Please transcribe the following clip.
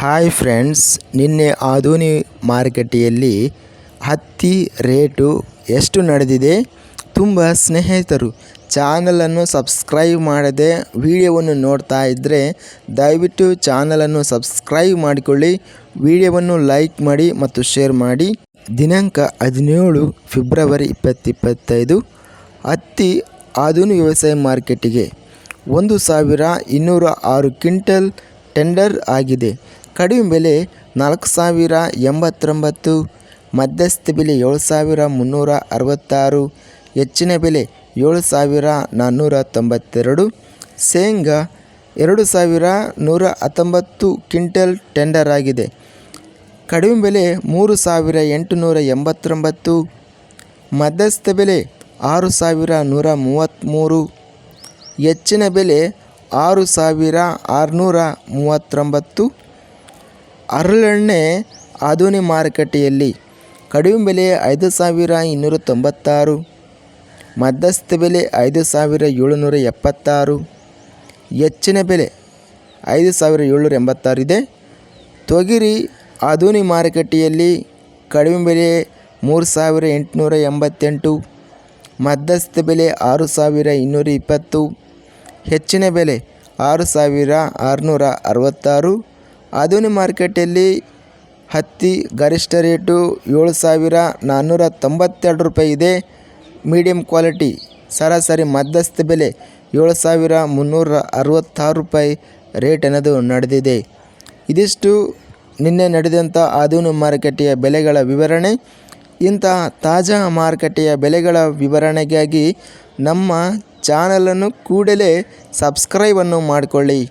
Hi friends, ನಿನ್ನೆ ಆಧುನಿ ಮಾರುಕಟ್ಟೆಯಲ್ಲಿ ಹತ್ತಿ ರೇಟು ಎಷ್ಟು ನಡೆದಿದೆ? ತುಂಬ ಸ್ನೇಹಿತರು ಚಾನಲನ್ನು ಸಬ್ಸ್ಕ್ರೈಬ್ ಮಾಡದೆ ವಿಡಿಯೋವನ್ನು ನೋಡ್ತಾ ಇದ್ದರೆ ದಯವಿಟ್ಟು ಚಾನಲನ್ನು ಸಬ್ಸ್ಕ್ರೈಬ್ ಮಾಡಿಕೊಳ್ಳಿ, ವಿಡಿಯೋವನ್ನು ಲೈಕ್ ಮಾಡಿ ಮತ್ತು ಶೇರ್ ಮಾಡಿ. ದಿನಾಂಕ ಹದಿನೇಳು ಫೆಬ್ರವರಿ ಇಪ್ಪತ್ತಿಪ್ಪತ್ತೈದು, ಹತ್ತಿ ಆಧುನಿ ವ್ಯವಸಾಯ ಮಾರ್ಕೆಟಿಗೆ ಒಂದು ಸಾವಿರ ಇನ್ನೂರ ಆರು ಕ್ವಿಂಟಲ್ ಟೆಂಡರ್ ಆಗಿದೆ. ಕಡಿಮೆ ಬೆಲೆ ನಾಲ್ಕು ಸಾವಿರ ಎಂಬತ್ತೊಂಬತ್ತು, ಮಧ್ಯಸ್ಥ ಬೆಲೆ ಏಳು ಸಾವಿರ ಮುನ್ನೂರ ಅರವತ್ತಾರು, ಹೆಚ್ಚಿನ ಬೆಲೆ ಏಳು ಸಾವಿರ ನಾನ್ನೂರ ತೊಂಬತ್ತೆರಡು, ಶೇಂಗಾ ಎರಡು ಸಾವಿರ ನೂರ ಹತ್ತೊಂಬತ್ತು ಕ್ವಿಂಟಲ್ ಟೆಂಡರ್ ಆಗಿದೆ. ಕಡಿಮೆ ಬೆಲೆ ಮೂರು ಸಾವಿರ ಎಂಟುನೂರ ಎಂಬತ್ತೊಂಬತ್ತು, ಮಧ್ಯಸ್ಥ ಬೆಲೆ ಆರು ಸಾವಿರ ನೂರ ಮೂವತ್ತ್ಮೂರು, ಹೆಚ್ಚಿನ ಬೆಲೆ ಆರು ಸಾವಿರ ಆರುನೂರ ಮೂವತ್ತೊಂಬತ್ತು ಹರಳೆಣ್ಣೆ ಆಧುನಿಕ ಮಾರುಕಟ್ಟೆಯಲ್ಲಿ ಕಡಿಮೆ ಬೆಲೆ ಐದು ಸಾವಿರ ಇನ್ನೂರ ತೊಂಬತ್ತಾರು, ಮಧ್ಯಸ್ಥ ಬೆಲೆ ಐದು ಸಾವಿರ ಏಳುನೂರ ಎಪ್ಪತ್ತಾರು, ಹೆಚ್ಚಿನ ಬೆಲೆ ಐದು ಸಾವಿರ ಏಳ್ನೂರ ಎಂಬತ್ತಾರು ಇದೆ. ತೊಗರಿ ಆಧುನಿಕ ಮಾರುಕಟ್ಟೆಯಲ್ಲಿ ಕಡಿಮೆ ಬೆಲೆ ಮೂರು ಸಾವಿರ ಎಂಟುನೂರ ಎಂಬತ್ತೆಂಟು, ಮಧ್ಯಸ್ಥ ಬೆಲೆ ಆರು ಸಾವಿರ ಇನ್ನೂರ ಇಪ್ಪತ್ತು, ಹೆಚ್ಚಿನ ಬೆಲೆ ಆರು ಸಾವಿರ ಆರುನೂರ ಅರವತ್ತಾರು ಆಧುನಿಕ ಮಾರುಕಟ್ಟೆಯಲ್ಲಿ ಹತ್ತಿ ಗರಿಷ್ಠ ರೇಟು ಏಳು ಸಾವಿರ ನಾನ್ನೂರ ತೊಂಬತ್ತೆರಡು ರೂಪಾಯಿ ಇದೆ. ಮೀಡಿಯಮ್ ಕ್ವಾಲಿಟಿ, ಸರಾಸರಿ ಮಧ್ಯಸ್ಥ ಬೆಲೆ ಏಳು ಸಾವಿರ ಮುನ್ನೂರ ಅರವತ್ತಾರು ರೂಪಾಯಿ ರೇಟ್ ಅನ್ನೋದು ನಡೆದಿದೆ. ಇದಿಷ್ಟು ನಿನ್ನೆ ನಡೆದಂಥ ಆಧುನಿಕ ಮಾರುಕಟ್ಟೆಯ ಬೆಲೆಗಳ ವಿವರಣೆ. ಇಂತಹ ತಾಜಾ ಮಾರುಕಟ್ಟೆಯ ಬೆಲೆಗಳ ವಿವರಣೆಗಾಗಿ ನಮ್ಮ ಚಾನಲನ್ನು ಕೂಡಲೇ ಸಬ್ಸ್ಕ್ರೈಬನ್ನು ಮಾಡಿಕೊಳ್ಳಿ.